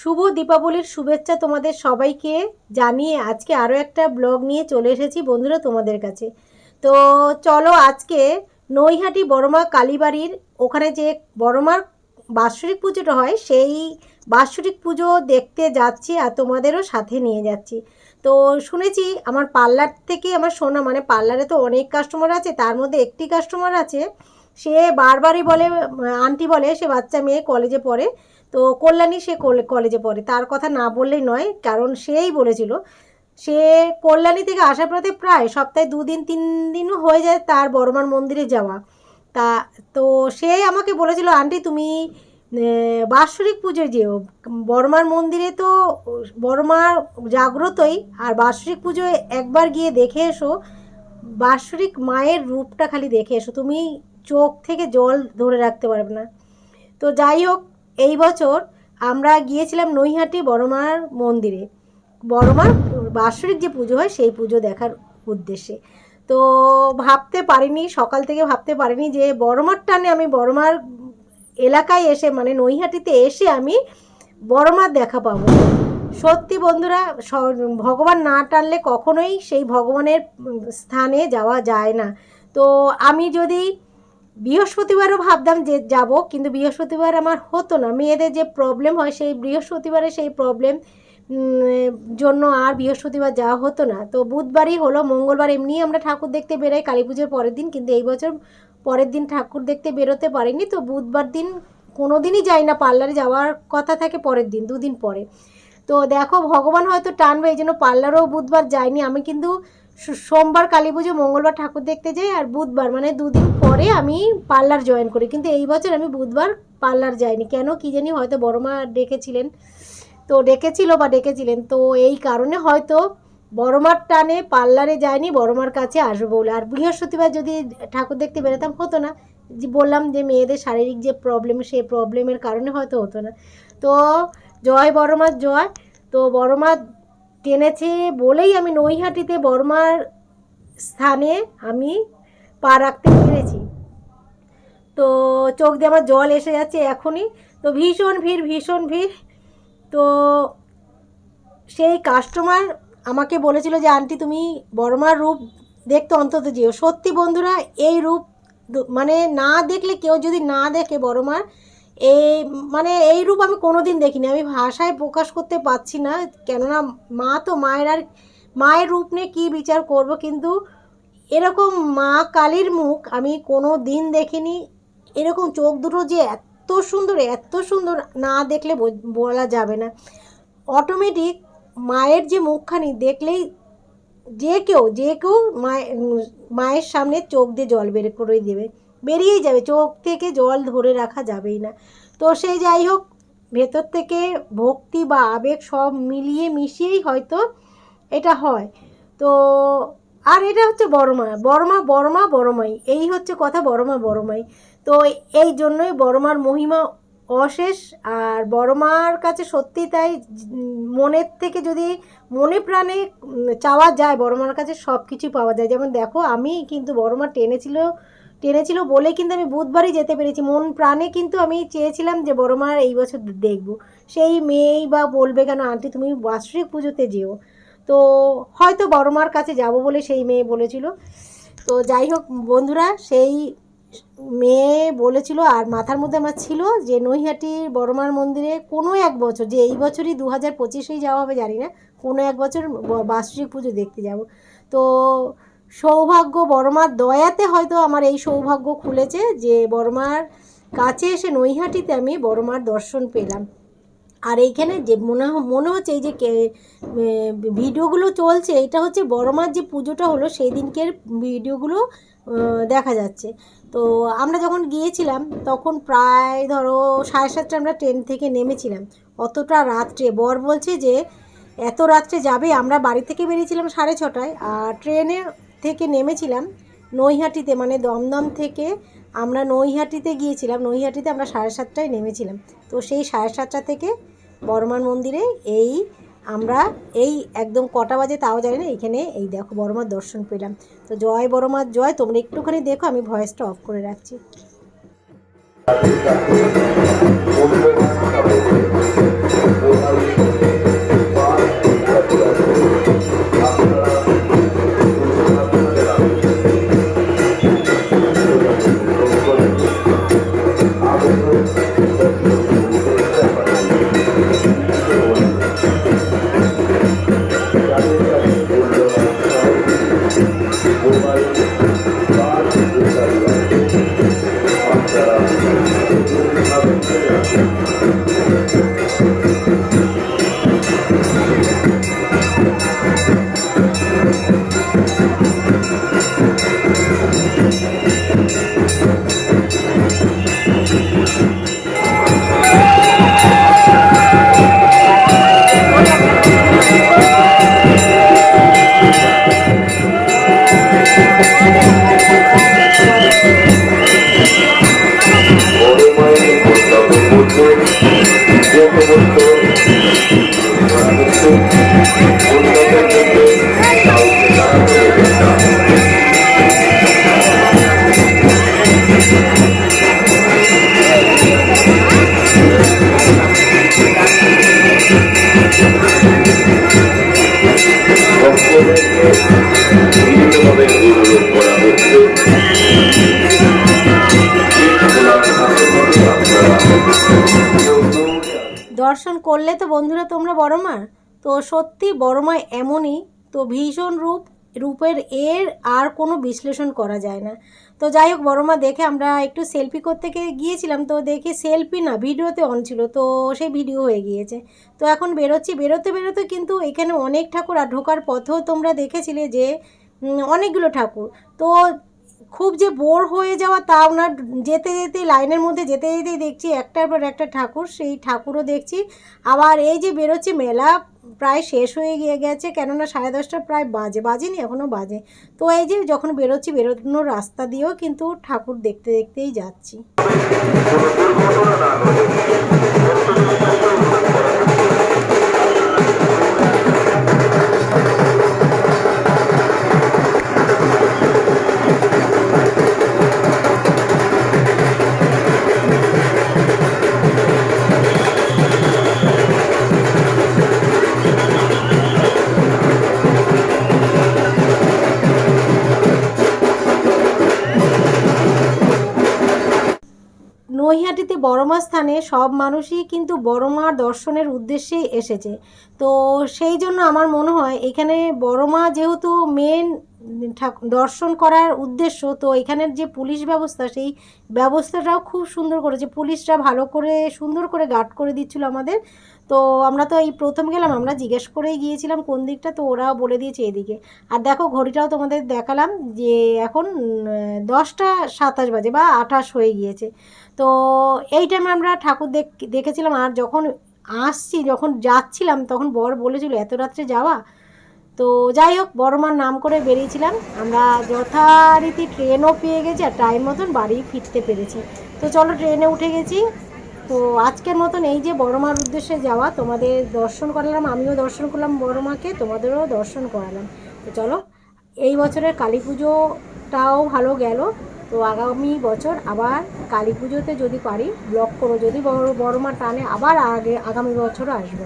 শুভ দীপাবলির শুভেচ্ছা তোমাদের সবাইকে জানিয়ে আজকে আরও একটা ব্লগ নিয়ে চলে এসেছি বন্ধুরা তোমাদের কাছে। তো চলো আজকে নৈহাটি বড়মা কালীবাড়ির ওখানে যে বড়মার বাৎসরিক পুজোটা হয়, সেই বাৎসরিক পুজো দেখতে যাচ্ছি আর তোমাদেরও সাথে নিয়ে যাচ্ছি। তো শুনেছি আমার পার্লার থেকে আমার শোনা মানে পার্লারে তো অনেক কাস্টমার আছে, তার মধ্যে একটি কাস্টমার আছে, সে বারবারই বলে, আন্টি বলে সে বাচ্চা মেয়ে কলেজে পড়ে তো কল্যাণী সে কলে- কলেজে পড়ে। তার কথা না বললেই নয়, কারণ সেই বলেছিল, সে কল্যাণী থেকে আসার পথে প্রায় সপ্তাহে দুদিন, তিন দিনও হয়ে যায় তার বড়মার মন্দিরে যাওয়া। তা, তো সে আমাকে বলেছিল, আন্টি, তুমি বাৎসরিক পুজো যেও। বর্মার মন্দিরে তো বড়মার জাগ্রতই, আর বাৎসরিক পুজো একবার গিয়ে দেখে এসো। বাৎসরিক মায়ের রূপটা খালি দেখে এসো। তুমি চোখ থেকে জল ধরে রাখতে পারবে না। তো যাই হোক এই বছর আমরা গিয়েছিলাম নৈহাটি বড়মার মন্দিরে। বড়মার বাৎসরিক যে পুজো হয়, সেই পুজো দেখার উদ্দেশ্যে। তো ভাবতে পারিনি, সকাল থেকে ভাবতে পারিনি যে বড়মার টানে আমি বড়মার এলাকায় এসে মানে নৈহাটিতে এসে আমি বড়মার দেখা পাবো। সত্যি বন্ধুরা ভগবান না টানলে কখনোই সেই ভগবানের স্থানে যাওয়া যায় না। তো আমি যদি বৃহস্পতিবারও ভাবতাম যে যাব, কিন্তু বৃহস্পতিবার আমার হতো না। মেয়েদের যে প্রবলেম হয়, সেই বৃহস্পতিবারে সেই প্রবলেম জন্য আর বৃহস্পতিবার যাওয়া হতো না। তো বুধবারই হলো, মঙ্গলবার এমনি আমরা ঠাকুর দেখতে বেরোই, কালী পুজোর পরের দিন, কিন্তু এই বছর পরের দিন ঠাকুর দেখতে বেরোতে পারিনি। তো বুধবার দিন কোনো দিনই যাই না, পার্লারে যাওয়ার কথা থাকে পরের দিন, দুদিন পরে। তো দেখো, ভগবান হয়তো টানবে, এই জন্য পার্লারও বুধবার যাইনি। আমি কিন্তু সোমবার কালী পুজো, মঙ্গলবার ঠাকুর দেখতে যাই আর বুধবার মানে দুদিন পরে আমি পার্লার জয়েন করি। কিন্তু এই বছর আমি বুধবার পার্লার যাইনি। কেন কি জানি হয়তো বড় মা ডেকেছিলেন। তো ডেকেছিল বা ডেকেছিলেন। তো এই কারণে হয়তো বড়মার টানে পার্লারে যায়নি বড়মার কাছে আসব বলে। আর বৃহস্পতিবার যদি ঠাকুর দেখতে বেরোতাম হতো না। যে বললাম যে মেয়েদের শারীরিক যে প্রবলেম সেই প্রবলেমের কারণে হয়তো হতো না। তো জয় বড়মার জয়। তো বড়মা টেনেছে বলেই আমি নৈহাটিতে বর্মার স্থানে আমি পা রাখতে পেরেছি। তো চোখ দিয়ে আমার জল এসে যাচ্ছে এখনই। তো ভীষণ ভিড় ভীষণ ভিড়। তো সেই কাস্টমার আমাকে বলেছিল যে, আন্টি, তুমি বর্মার রূপ দেখতে অন্তত যেও। সত্যি বন্ধুরা, এই রূপ মানে না দেখলে কেউ যদি না দেখে বড়মার এই মানে এই রূপ আমি কোনো দিন দেখিনি। আমি ভাষায় প্রকাশ করতে পারছি না, কেননা মা তো মায়ের আর, মায়ের রূপ নিয়ে কী বিচার করব, কিন্তু এরকম মা কালীর মুখ আমি কোনো দিন দেখিনি। এরকম চোখ দুটো যে এত সুন্দর এত সুন্দর না দেখলে বলা যাবে না। অটোমেটিক মায়ের যে মুখখানি দেখলেই যে কেউ যে কেউ মায়ের মায়ের সামনে চোখ দিয়ে জল বের করে দেবে। বেরিয়েই যাবে, চোখ থেকে জল ধরে রাখা যাবেই না। তো সেই যাই হোক, ভেতর থেকে ভক্তি বা আবেগ সব মিলিয়ে মিশিয়েই হয়তো এটা হয়। তো আর এটা হচ্ছে বড়মা বড়মা বড়মা, বড়মাই। এই হচ্ছে কথা, বড়মা, বড়মাই। তো এই জন্যই বড়মার মহিমা অশেষ, আর বড়মার কাছে সত্যি তাই মনের থেকে যদি মনে প্রাণে চাওয়া যায়, বড়মার কাছে সব কিছু পাওয়া যায়। যেমন দেখো, আমি কিন্তু বড়মা টেনেছিল টেনেছিল বলে কিন্তু আমি বুধবারই যেতে পেরেছি। মন প্রাণে কিন্তু আমি চেয়েছিলাম যে বড় মার এই বছর দেখব। সেই মেয়েই বা বলবে কেন, আন্টি, তুমি বাৎসরিক পুজোতে যেও। তো হয়তো বড় মার কাছে যাব বলে সেই মেয়ে বলেছিল। তো যাই হোক বন্ধুরা, সেই মেয়ে বলেছিল আর মাথার মধ্যে আমার ছিল যে, নৈহাটির বড়মার মন্দিরে কোনো এক বছর, যে এই বছরই দু হাজার পঁচিশেই যাওয়া হবে, জানি না, কোনো এক বছর ব- বাৎসরিক পুজো দেখতে যাব। তো সৌভাগ্য বড়মার দয়াতে হয়তো আমার এই সৌভাগ্য খুলেছে যে বড়মার কাছে এসে নৈহাটিতে আমি বড়মার দর্শন পেলাম। আর এইখানে যে মনে মনে হচ্ছে এই যে ভিডিওগুলো চলছে, এটা হচ্ছে বড়মার যে পুজোটা হলো সেই দিনকের ভিডিওগুলো দেখা যাচ্ছে। তো আমরা যখন গিয়েছিলাম, তখন প্রায় ধরো সাড়ে সাতটা আমরা ট্রেন থেকে নেমেছিলাম। অতটা রাত্রে, বর বলছে যে এত রাত্রে যাবে, আমরা বাড়ি থেকে বেরিয়েছিলাম সাড়ে ছটায়, আর ট্রেনে থেকে নেমেছিলাম নৈহাটিতে মানে দমদম থেকে আমরা নৈহাটিতে গিয়েছিলাম, নৈহাটিতে আমরা সাড়ে সাতটায় নেমেছিলাম। তো সেই সাড়ে সাতটা থেকে বর্মার মন্দিরে এই আমরা এই একদম কটা বাজে তাও জানি না এইখানে এই দেখো বড়মার দর্শন পেলাম। তো জয় বড়মার জয় তোমরা একটুখানি দেখো, আমি ভয়েসটা অফ করে রাখছি। দর্শন করলে তো বন্ধুরা তোমরা বড় মা তো সত্যি বড় মা এমনই, তো ভীষণ রূপ রূপের এর আর কোনো বিশ্লেষণ করা যায় না। তো যাই হোক বড় মা দেখে আমরা একটু সেলফি করতে গিয়ে- গিয়েছিলাম, তো দেখি সেলফি না, ভিডিওতে অন ছিল, তো সেই ভিডিও হয়ে গিয়েছে। তো এখন বেরোচ্ছি, বেরোতে বেরোতে কিন্তু এখানে অনেক ঠাকুর আর ঢোকার পথেও তোমরা দেখেছিলে যে অনেকগুলো ঠাকুর। তো খুব যে বোর হয়ে যাওয়া তাও না। যেতে যেতে লাইনের মধ্যে যেতে যেতেই দেখছি একটার পর একটা ঠাকুর, সেই ঠাকুরও দেখছি। আবার এই যে বেরোচ্ছি মেলা প্রায় শেষ হয়ে গিয়ে গেছে, কেননা সাড়ে দশটা প্রায় বাজে, বাজেনি, এখনও বাজে। তো এই যে যখন বেরোচ্ছি, বেরোনোর রাস্তা দিয়েও কিন্তু ঠাকুর দেখতে দেখতেই যাচ্ছি। নৈহাটিতে বড়মা স্থানে সব মানুষই কিন্তু বড়মার দর্শনের উদ্দেশ্যেই এসেছে। তো সেই জন্য আমার মনে হয় এখানে বড়মা যেহেতু মেন দর্শন করার উদ্দেশ্য, তো এখানের যে পুলিশ ব্যবস্থা, সেই ব্যবস্থাটাও খুব সুন্দর করেছে পুলিশরা ভালো করে, সুন্দর করে গার্ড করে দিচ্ছিল আমাদের। তো আমরা তো এই প্রথম গেলাম, আমরা জিজ্ঞেস করেই গিয়েছিলাম কোন দিকটা, তো ওরা বলে দিয়েছে এদিকে। আর দেখো, ঘড়িটাও তোমাদের দেখালাম যে এখন দশটা সাতাশ বাজে বা আঠাশ হয়ে গিয়েছে। তো এই টাইমে আমরা ঠাকুর দেখ, দেখেছিলাম, আর যখন আসছি, যখন যাচ্ছিলাম, তখন বর বলেছিল, এত রাত্রে যাওয়া? তো যাই হোক বড়মার নাম করে বেরিয়েছিলাম। আমরা যথারীতি ট্রেনও পেয়ে গেছি আর টাইম মতন বাড়ি ফিরতে পেরেছি। তো চলো ট্রেনে উঠে গেছি। তো আজকের মতন এই যে বড়মার উদ্দেশ্যে যাওয়া, তোমাদের দর্শন করালাম, আমিও দর্শন করলাম বড়মাকে তোমাদেরও দর্শন করালাম। তো চলো, এই বছরের কালী পুজোটাও ভালো গেল। তো আগামী বছর আবার কালী পুজোতে যদি পারি ব্লক করো। যদি বড় বড় মা টানে আবার আগে, আগামী বছরও আসব।